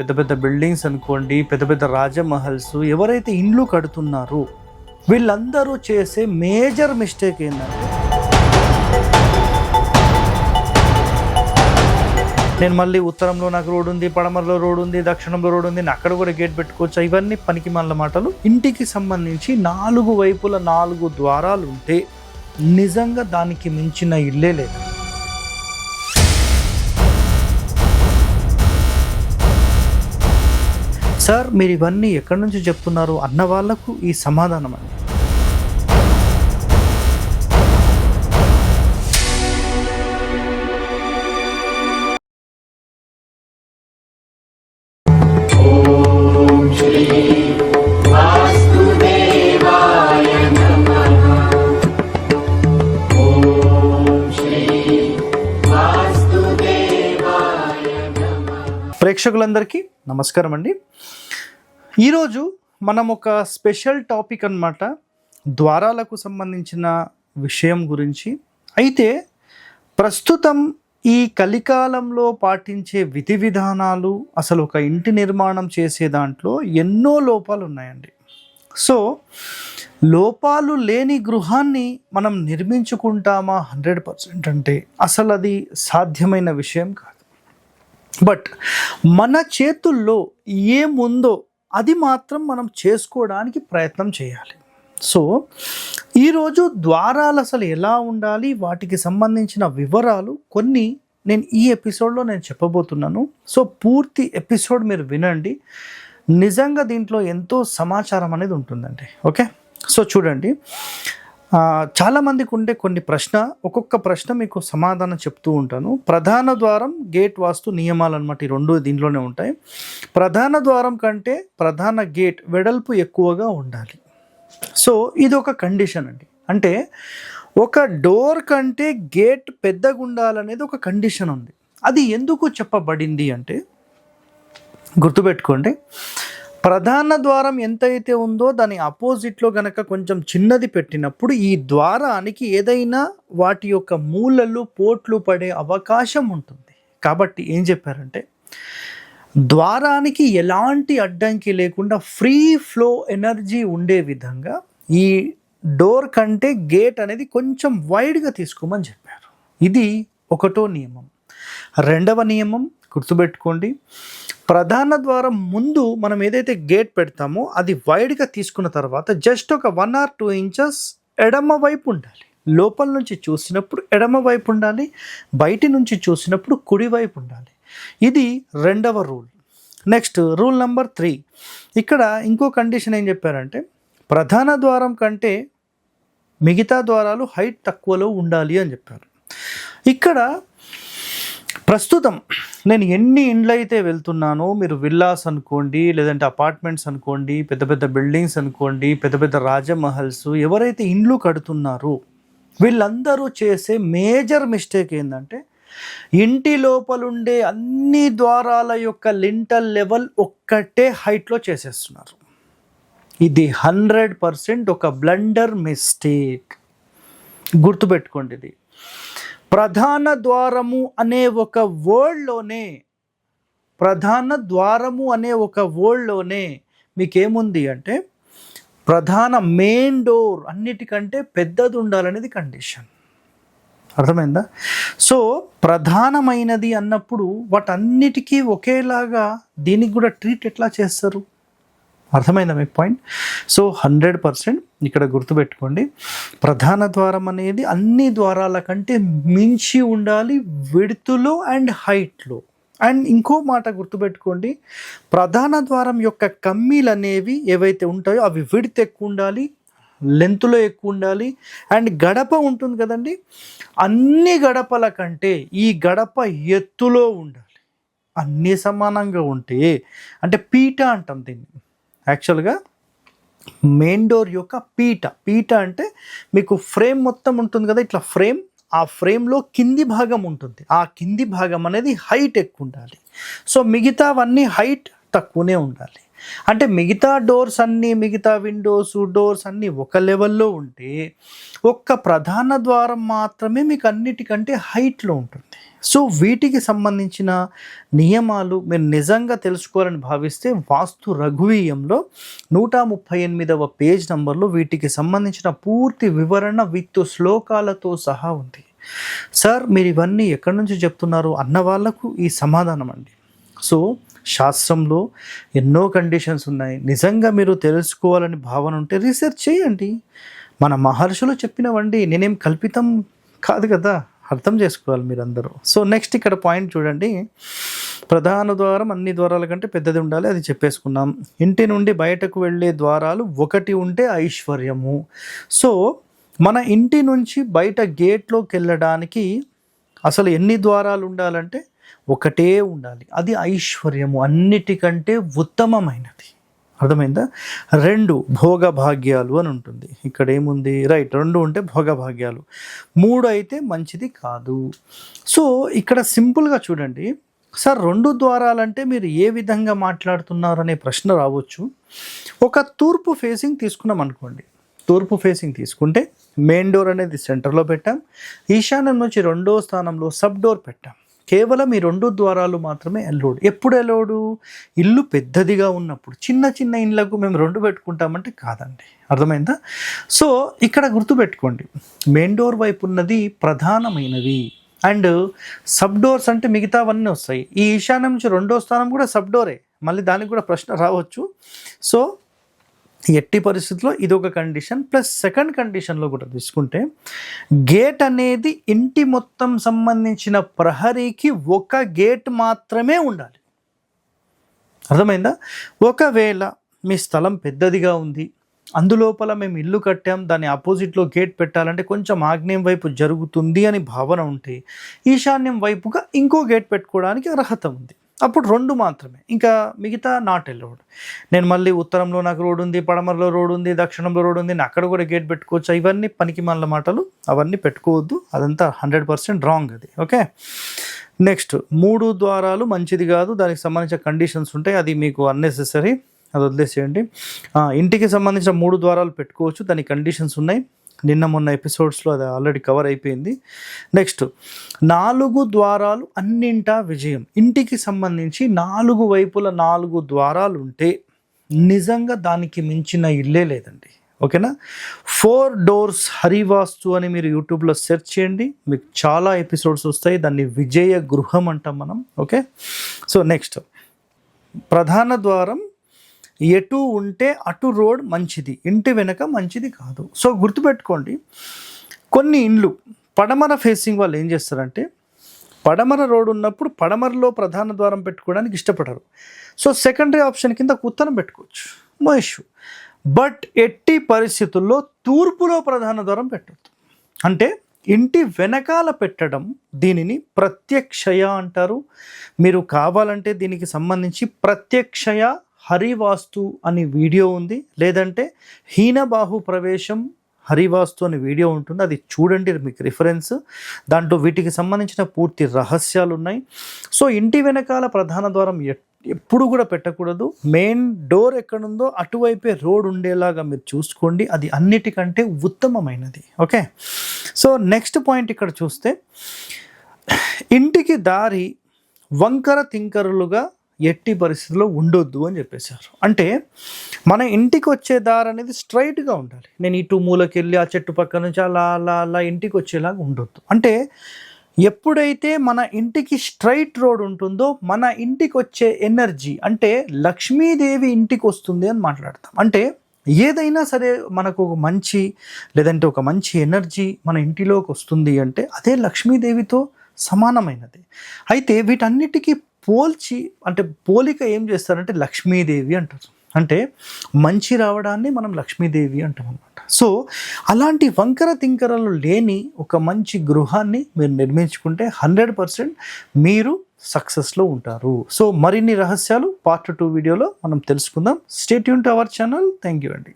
పెద్ద పెద్ద బిల్డింగ్స్ అనుకోండి పెద్ద పెద్ద రాజమహల్స్ ఎవరైతే ఇండ్లు కడుతున్నారో వీళ్ళందరూ చేసే మేజర్ మిస్టేక్ ఏంటంటే నేను మళ్ళీ ఉత్తరంలో నాకు రోడ్ ఉంది పడమరలో రోడ్ ఉంది దక్షిణంలో రోడ్ ఉంది నేను అక్కడ కూడా గేట్ పెట్టుకోవచ్చు? ఇవన్నీ పనికి మళ్ళ మాటలు. ఇంటికి సంబంధించి నాలుగు వైపుల నాలుగు ద్వారాలు ఉంటే నిజంగా దానికి మించిన ఇల్లే లేదు. సార్ మీరు ఇవన్నీ ఎక్కడి నుంచి చెప్తున్నారు అన్న వాళ్ళకు ఈ సమాధానం అండి. ప్రేక్షకులందరికీ నమస్కారం అండి. ఈరోజు మనం ఒక స్పెషల్ టాపిక్ అన్నమాట. ద్వారాలకు సంబంధించిన విషయం గురించి. అయితే ప్రస్తుతం ఈ కలికాలంలో పాటించే విధి విధానాలు అసలు ఒక ఇంటి నిర్మాణం చేసే దాంట్లో ఎన్నో లోపాలు ఉన్నాయండి. సో లోపాలు లేని గృహాన్ని మనం నిర్మించుకుంటామా హండ్రెడ్ పర్సెంట్ అంటే అసలు అది సాధ్యమైన విషయం కాదు. బట్ మన చేతుల్లో ఏముందో అది మాత్రం మనం చేసుకోవడానికి ప్రయత్నం చేయాలి. సో ఈరోజు ద్వారాలు అసలు ఎలా ఉండాలి వాటికి సంబంధించిన వివరాలు కొన్ని నేను ఈ ఎపిసోడ్లో నేను చెప్పబోతున్నాను. సో పూర్తి ఎపిసోడ్ మీరు వినండి. నిజంగా దీంట్లో ఎంతో సమాచారం అనేది ఉంటుందండి. ఓకే? సో చూడండి. చాలామందికి ఉండే కొన్ని ప్రశ్న ఒక్కొక్క ప్రశ్న మీకు సమాధానం చెప్తూ ఉంటాను. ప్రధాన ద్వారం గేట్ వాస్తు నియమాలు అనమాట ఈ రెండు దీంట్లోనే ఉంటాయి. ప్రధాన ద్వారం కంటే ప్రధాన గేట్ వెడల్పు ఎక్కువగా ఉండాలి. సో ఇది ఒక కండిషన్ అండి. అంటే ఒక డోర్ కంటే గేట్ పెద్దగా ఉండాలనేది ఒక కండిషన్ ఉంది. అది ఎందుకు చెప్పబడింది అంటే గుర్తుపెట్టుకోండి. ప్రధాన ద్వారం ఎంతైతే ఉందో దాని ఆపోజిట్లో గనక కొంచెం చిన్నది పెట్టినప్పుడు ఈ ద్వారానికి ఏదైనా వాటి యొక్క మూలలు పోట్లు పడే అవకాశం ఉంటుంది. కాబట్టి ఏం చెప్పారంటే ద్వారానికి ఎలాంటి అడ్డంకి లేకుండా ఫ్రీ ఫ్లో ఎనర్జీ ఉండే విధంగా ఈ డోర్ కంటే గేట్ అనేది కొంచెం వైడ్గా తీసుకోమని చెప్పారు. ఇది ఒకటో నియమం. రెండవ నియమం గుర్తుపెట్టుకోండి. ప్రధాన ద్వారం ముందు మనం ఏదైతే గేట్ పెడతామో అది వైడ్గా తీసుకున్న తర్వాత జస్ట్ ఒక వన్ ఆర్ టూ ఇంచెస్ ఎడమ వైపు ఉండాలి. లోపల నుంచి చూసినప్పుడు ఎడమ వైపు ఉండాలి బయటి నుంచి చూసినప్పుడు కుడి వైపు ఉండాలి. ఇది రెండవ rule next rule number three ఇక్కడ ఇంకో కండిషన్ ఏం చెప్పారంటే ప్రధాన ద్వారం కంటే మిగతా ద్వారాలు హైట్ తక్కువలో ఉండాలి అని చెప్పారు. ఇక్కడ ప్రస్తుతం నేను ఎన్ని ఇండ్లు అయితే వెళ్తున్నానో మీరు విల్లాస్ అనుకోండి లేదంటే అపార్ట్మెంట్స్ అనుకోండి పెద్ద పెద్ద బిల్డింగ్స్ అనుకోండి పెద్ద పెద్ద రాజమహల్స్ ఎవరైతే ఇండ్లు కడుతున్నారో వీళ్ళందరూ చేసే మేజర్ మిస్టేక్ ఏంటంటే ఇంటి లోపలుండే అన్ని ద్వారాల యొక్క లింటల్ లెవెల్ ఒక్కటే హైట్లో చేసేస్తున్నారు. ఇది హండ్రెడ్ పర్సెంట్ ఒక బ్లండర్ మిస్టేక్. గుర్తుపెట్టుకోండి ఇది. ప్రధాన ద్వారము అనే ఒక వర్డ్లోనే ప్రధాన ద్వారము అనే ఒక వర్డ్లోనే మీకేముంది అంటే ప్రధాన మెయిన్ డోర్ అన్నిటికంటే పెద్దది ఉండాలనేది కండిషన్ అర్థమైందా? సో ప్రధానమైనది అన్నప్పుడు వాటన్నిటికీ ఒకేలాగా దీనికి కూడా ట్రీట్ ఎట్లా చేస్తారు? అర్థమైందా మీకు పాయింట్ సో హండ్రెడ్ పర్సెంట్ ఇక్కడ గుర్తుపెట్టుకోండి. ప్రధాన ద్వారం అనేది అన్ని ద్వారాల కంటే మించి ఉండాలి విడుతులో అండ్ హైట్లో అండ్ ఇంకో మాట గుర్తుపెట్టుకోండి. ప్రధాన ద్వారం యొక్క కమ్మీలు అనేవి ఏవైతే ఉంటాయో అవి విడితే ఎక్కువ ఉండాలి లెంత్లో ఎక్కువ ఉండాలి. అండ్ గడప ఉంటుంది కదండి. అన్ని గడపల కంటే ఈ గడప ఎత్తులో ఉండాలి. అన్నీ సమానంగా ఉంటే అంటే పీట అంటాం దీన్ని. యాక్చువల్గా మెయిన్ డోర్ యొక్క పీట. పీట అంటే మీకు ఫ్రేమ్ మొత్తం ఉంటుంది కదా ఇట్లా ఫ్రేమ్ ఆ ఫ్రేమ్లో కింది భాగం ఉంటుంది. ఆ కింది భాగం అనేది హైట్ ఎక్కువ ఉండాలి. సో మిగతావన్నీ హైట్ తక్కువనే ఉండాలి. అంటే మిగతా డోర్స్ అన్నీ మిగతా విండోస్ డోర్స్ అన్నీ ఒక లెవెల్లో ఉంటే ఒక్క ప్రధాన ద్వారం మాత్రమే మీకు అన్నిటికంటే హైట్లో ఉంటుంది. సో వీటికి సంబంధించిన నియమాలు మీరు నిజంగా తెలుసుకోవాలని భావిస్తే వాస్తు రఘువీయంలో నూట ముప్పై ఎనిమిదవ పేజ్ నంబర్లో వీటికి సంబంధించిన పూర్తి వివరణ విత్ శ్లోకాలతో సహా ఉంది. సార్ మీరు ఇవన్నీ ఎక్కడి నుంచి చెప్తున్నారు అన్న వాళ్ళకు ఈ సమాధానం అండి. సో శాస్త్రంలో ఎన్నో కండిషన్స్ ఉన్నాయి. నిజంగా మీరు తెలుసుకోవాలని భావన ఉంటే రీసెర్చ్ చేయండి. మన మహర్షులు చెప్పినవండి నేనేం కల్పితం కాదు కదా? అర్థం చేసుకోవాలి మీరందరూ. సో నెక్స్ట్ ఇక్కడ పాయింట్ చూడండి. ప్రధాన ద్వారం అన్ని ద్వారాల కంటే పెద్దది ఉండాలి అది చెప్పేసుకున్నాం. ఇంటి నుండి బయటకు వెళ్ళే ద్వారాలు ఒకటి ఉంటే ఐశ్వర్యము. సో మన ఇంటి నుంచి బయట గేట్లోకి వెళ్ళడానికి అసలు ఎన్ని ద్వారాలు ఉండాలంటే ఒకటే ఉండాలి. అది ఐశ్వర్యము అన్నిటికంటే ఉత్తమమైనది. అర్థమైందా? రెండు భోగభాగ్యాలు అని ఉంటుంది. ఇక్కడ ఏముంది? రైట్ రెండు ఉంటే భోగభాగ్యాలు. మూడు అయితే మంచిది కాదు. సో ఇక్కడ సింపుల్గా చూడండి. సార్ రెండు ద్వారాలంటే మీరు ఏ విధంగా మాట్లాడుతున్నారు అనే ప్రశ్న రావచ్చు. ఒక తూర్పు ఫేసింగ్ తీసుకున్నాం అనుకోండి. తూర్పు ఫేసింగ్ తీసుకుంటే మెయిన్ డోర్ అనేది సెంటర్లో పెట్టాం. ఈశాన్యం నుంచి రెండో స్థానంలో సబ్ డోర్ పెట్టాం. కేవలం ఈ రెండు ద్వారాలు మాత్రమే ఎల్లోడు ఎప్పుడు ఎల్లోడు ఇల్లు పెద్దదిగా ఉన్నప్పుడు. చిన్న చిన్న ఇళ్ళకు మేము రెండు పెట్టుకుంటామంటే కాదండి. అర్థమైందా? సో ఇక్కడ గుర్తుపెట్టుకోండి. మెయిన్ డోర్ వైపు ఉన్నది ప్రధానమైనది. అండ్ సబ్ డోర్స్ అంటే మిగతావన్నీ వస్తాయి. ఈ ఈశాన్యం నుంచి రెండో స్థానం కూడా సబ్ డోరే. మళ్ళీ దానికి కూడా ప్రశ్న రావచ్చు. సో ఎట్టి పరిస్థితుల్లో ఇది ఒక కండిషన్ ప్లస్ సెకండ్ కండిషన్లో కూడా తీసుకుంటే గేట్ అనేది ఇంటి మొత్తం సంబంధించిన ప్రహరీకి ఒక గేట్ మాత్రమే ఉండాలి. అర్థమైందా? ఒకవేళ మీ స్థలం పెద్దదిగా ఉంది అందులోపల మేము ఇల్లు కట్టాం దాని ఆపోజిట్లో గేట్ పెట్టాలంటే కొంచెం ఆగ్నేయం వైపు జరుగుతుంది అని భావన ఉంటే ఈశాన్యం వైపుగా ఇంకో గేట్ పెట్టుకోవడానికి అర్హత ఉంది. అప్పుడు రెండు మాత్రమే. ఇంకా మిగతా నాట్ ఎల్లవుడ్ నేను మళ్ళీ ఉత్తరంలో నాకు రోడ్ ఉంది పడమరలో రోడ్ ఉంది దక్షిణంలో రోడ్ ఉంది నేను అక్కడ కూడా గేట్ పెట్టుకోవచ్చు. ఇవన్నీ పనికి మనల మాటలు. అవన్నీ పెట్టుకోవద్దు. అదంతా హండ్రెడ్ పర్సెంట్ రాంగ్ అది. ఓకే? నెక్స్ట్ మూడు ద్వారాలు మంచిది కాదు. దానికి సంబంధించిన కండిషన్స్ ఉంటాయి. అది మీకు అన్నెసెసరీ అది వదిలేసేయండి. ఇంటికి సంబంధించిన మూడు ద్వారాలు పెట్టుకోవచ్చు. దాని కండిషన్స్ ఉన్నాయి. నిన్న మొన్న ఎపిసోడ్స్లో అది ఆల్రెడీ కవర్ అయిపోయింది. నెక్స్ట్ నాలుగు ద్వారాలు అన్నింటా విజయం. ఇంటికి సంబంధించి నాలుగు వైపుల నాలుగు ద్వారాలు ఉంటే నిజంగా దానికి మించిన ఇల్లే లేదండి. ఓకేనా ఫోర్ డోర్స్ హరివాస్తు అని మీరు యూట్యూబ్లో సెర్చ్ చేయండి. మీకు చాలా ఎపిసోడ్స్ వస్తాయి. దాన్ని విజయ గృహం అంటాం మనం. ఓకే సో నెక్స్ట్ ప్రధాన ద్వారం ఎటు ఉంటే అటు రోడ్ మంచిది ఇంటి వెనక మంచిది కాదు. సో గుర్తుపెట్టుకోండి కొన్ని ఇండ్లు పడమర ఫేసింగ్ వాళ్ళు ఏం చేస్తారంటే పడమర రోడ్ ఉన్నప్పుడు పడమరలో ప్రధాన ద్వారం పెట్టుకోవడానికి ఇష్టపడరు. సో సెకండరీ ఆప్షన్ కింద ఉత్తరం పెట్టుకోవచ్చు మహేషు బట్ ఎట్టి పరిస్థితుల్లో తూర్పులో ప్రధాన ద్వారం పెట్టద్దు. అంటే ఇంటి వెనకాల పెట్టడం దీనిని ప్రత్యక్షయ అంటారు. మీరు కావాలంటే దీనికి సంబంధించి ప్రత్యక్షయ హరివాస్తు అని వీడియో ఉంది. లేదంటే హీనబాహు ప్రవేశం హరివాస్తు అనే వీడియో ఉంటుంది. అది చూడండి మీకు రిఫరెన్స్ దాంట్లో వీటికి సంబంధించిన పూర్తి రహస్యాలు ఉన్నాయి సో ఇంటి వెనకాల ప్రధాన ద్వారం ఎప్పుడు కూడా పెట్టకూడదు. మెయిన్ డోర్ ఎక్కడుందో అటువైపే రోడ్ ఉండేలాగా మీరు చూసుకోండి. అది అన్నిటికంటే ఉత్తమమైనది. ఓకే? సో నెక్స్ట్ పాయింట్ ఇక్కడ చూస్తే ఇంటికి దారి వంకర తింకరులుగా ఎట్టి పరిస్థితుల్లో ఉండొద్దు అని చెప్పేశారు. అంటే మన ఇంటికి వచ్చే దారి అనేది స్ట్రైట్గా ఉండాలి. నేను ఇటు మూలకి వెళ్ళి ఆ చెట్టు పక్క నుంచి అలా అలా అలా ఇంటికి వచ్చేలాగా ఉండొద్దు. అంటే ఎప్పుడైతే మన ఇంటికి స్ట్రైట్ రోడ్ ఉంటుందో మన ఇంటికి వచ్చే ఎనర్జీ అంటే లక్ష్మీదేవి ఇంటికి వస్తుంది అని మాట్లాడతాం. అంటే ఏదైనా సరే మనకు ఒక మంచి లేదంటే ఒక మంచి ఎనర్జీ మన ఇంటిలోకి వస్తుంది అంటే అదే లక్ష్మీదేవితో సమానమైనది. అయితే వీటన్నిటికీ పోల్చి అంటే పోలిక ఏం చేస్తారంటే లక్ష్మీదేవి అంటారు. అంటే మంచి రావడాన్ని మనం లక్ష్మీదేవి అంటాం అనమాట సో అలాంటి వంకర తింకరలు లేని ఒక మంచి గృహాన్ని మీరు నిర్మించుకుంటే హండ్రెడ్ పర్సెంట్ మీరు సక్సెస్లో ఉంటారు. సో మరిన్ని రహస్యాలు పార్ట్ టూ వీడియోలో మనం తెలుసుకుందాం. Stay Yoon to our channel thank you అండి.